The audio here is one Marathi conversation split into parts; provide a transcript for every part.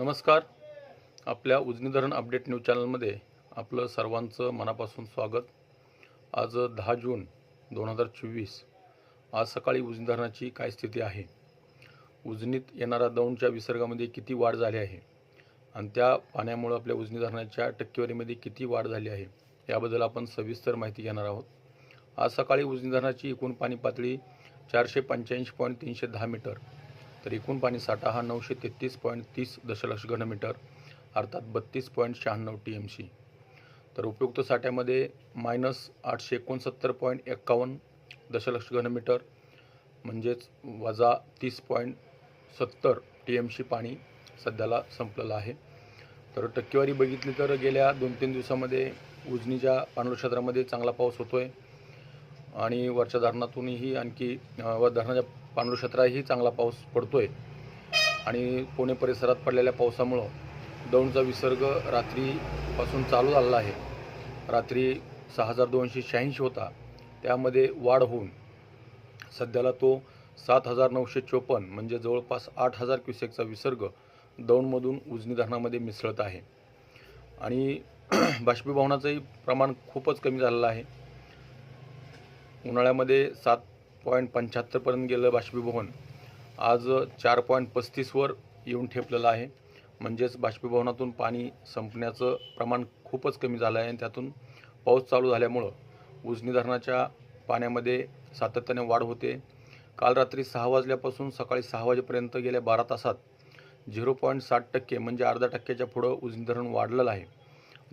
नमस्कार. आपल्या उजनी धरण अपडेट न्यूज चॅनलमध्ये आपलं सर्वांचं मनापासून स्वागत. आज दहा जून दोन हजार चोवीस. आज सकाळी उजनी धरणाची काय स्थिती आहे? उजनीत येणारा दौंडच्या विसर्गामध्ये किती वाढ झाली आहे? आणि त्या पाण्यामुळं आपल्या उजनी धरणाच्या टक्केवारीमध्ये किती वाढ झाली आहे? याबद्दल आपण सविस्तर माहिती घेणार आहोत. आज सकाळी उजनी धरणाची एकूण पाणी पातळी चारशे पंच्याऐंशी पॉईंट तीनशे दहा मीटर. तर एकूण पाणी साठा हा नऊशे तेहतीस पॉईंट तीस दशलक्ष घनमीटर अर्थात बत्तीस पॉईंट शहाण्णव टी एम सी तर उपयुक्त साठ्यामध्ये मायनस आठशे एकोणसत्तर पॉईंट एक्कावन्न दशलक्ष घनमीटर म्हणजेच वजा तीस पॉईंट सत्तर टी एम सी पाणी सध्याला संपलेलं आहे. तर टक्केवारी बघितली तर गेल्या दोन तीन दिवसामध्ये उजनीच्या पाणलोट क्षेत्रामध्ये चांगला पाऊस होतो आहे आणि वरच्या धरणातूनही आणखी व धरणाच्या पाणलोट क्षेत्रातही चांगला पाऊस पडतो आहे आणि पुणे परिसरात पडलेल्या पावसामुळं दौंडचा विसर्ग रात्रीपासून चालू झालेला आहे. रात्री सहा हजार दोनशे शहाऐंशी होता. त्यामध्ये वाढ होऊन सध्याला तो सात हजार नऊशे चोपन्न म्हणजे जवळपास आठ हजार क्युसेकचा विसर्ग दौंडमधून उजनी धरणामध्ये मिसळत आहे. आणि बाष्पीभवनाचंही प्रमाण खूपच कमी झालेलं आहे. उन्हाळ्यामध्ये सात पॉईंट पंच्याहत्तरपर्यंत गेलं बाष्पीभवन. आज चार पॉईंट पस्तीसवर येऊन ठेपलेलं आहे. म्हणजेच बाष्पीभवनातून पाणी संपण्याचं प्रमाण खूपच कमी झालं आहे आणि त्यातून पाऊस चालू झाल्यामुळं उजनी धरणाच्या पाण्यामध्ये सातत्याने वाढ होते. काल रात्री सहा वाजल्यापासून सकाळी सहा वाजेपर्यंत गेल्या बारा तासात झिरो पॉईंट साठ टक्के म्हणजे अर्धा टक्क्याच्या पुढं उजनी धरण वाढलेलं आहे.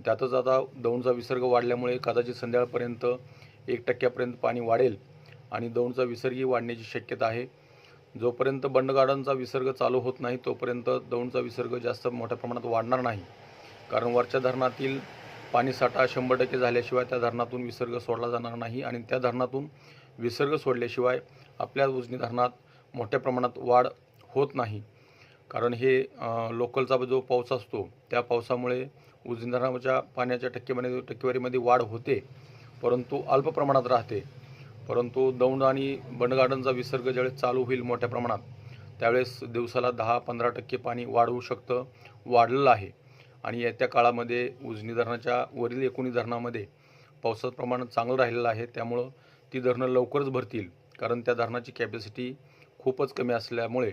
त्यातच आता दौंडचा विसर्ग वाढल्यामुळे कदाचित संध्याकाळपर्यंत एक टक्क्यापर्यंत पाणी वाढेल. आणि दौंडचा विसर्गही वाढण्याची शक्यता आहे. जोपर्यंत बंडगार्डनचा विसर्ग चालू होत नाही तोपर्यंत दौंडचा विसर्ग जास्त मोठ्या प्रमाणात वाढणार नाही. कारण वरच्या धरणातील पाणीसाठा शंभर टक्के झाल्याशिवाय त्या धरणातून विसर्ग सोडला जाणार नाही आणि त्या धरणातून विसर्ग सोडल्याशिवाय आपल्या उजनी धरणात मोठ्या प्रमाणात वाढ होत नाही. कारण हे लोकलचा जो पाऊस असतो त्या पावसामुळे उजनी धरणाच्या पाण्याच्या टक्केमध्ये टक्केवारीमध्ये वाढ होते. परंतु अल्प प्रमाणात राहते. परंतु दौंड आणि बंडगार्डनचा विसर्ग ज्यावेळेस चालू होईल मोठ्या प्रमाणात त्यावेळेस दिवसाला दहा पंधरा टक्के पाणी वाढवू शकतं वाढलेलं आहे. आणि येत्या काळामध्ये उजनी धरणाच्या वरील एकोणी धरणामध्ये पावसाचं प्रमाण चांगलं राहिलेलं आहे. त्यामुळं ती धरणं लवकरच भरतील. कारण त्या धरणाची कॅपॅसिटी खूपच कमी असल्यामुळे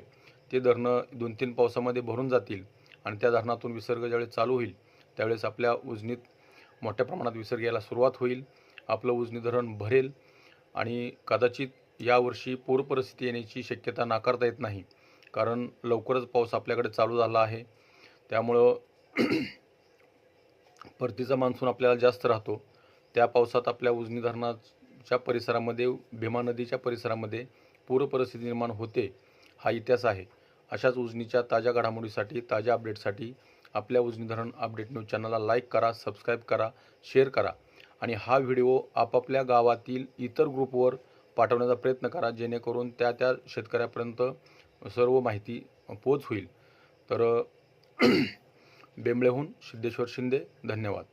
ते धरणं दोन तीन पावसामध्ये भरून जातील आणि त्या धरणातून विसर्ग ज्यावेळेस चालू होईल त्यावेळेस आपल्या उजनीत मोठ्या प्रमाणात विसर्ग यायला सुरुवात होईल. आपलं उजनी धरण भरेल. आणि कदाचित यावर्षी पूर परिस्थिती येण्याची शक्यता नाकारता येत नाही. कारण लवकरच पाऊस आपल्याकडे चालू झाला आहे. त्यामुळं परतीचा मान्सून आपल्याला जास्त राहतो. त्या पावसात आपल्या उजनी धरणाच्या परिसरामध्ये भीमा नदीच्या परिसरामध्ये पूर परिस्थिती निर्माण होते हा इतिहास आहे. अशाच उजनीच्या ताज्या घडामोडीसाठी ताज्या अपडेटसाठी आपल्या उजनी धरण अपडेट न्यूज चॅनलला लाईक करा सबस्क्राईब करा शेअर करा. आणि हा व्हिडिओ आपापल्या गावातील इतर ग्रुपवर पाठवण्याचा प्रयत्न करा जेणेकरून त्या त्या शेतकऱ्यापर्यंत सर्व माहिती पोच होईल. तर बेंबळेहून सिद्धेश्वर शिंदे धन्यवाद.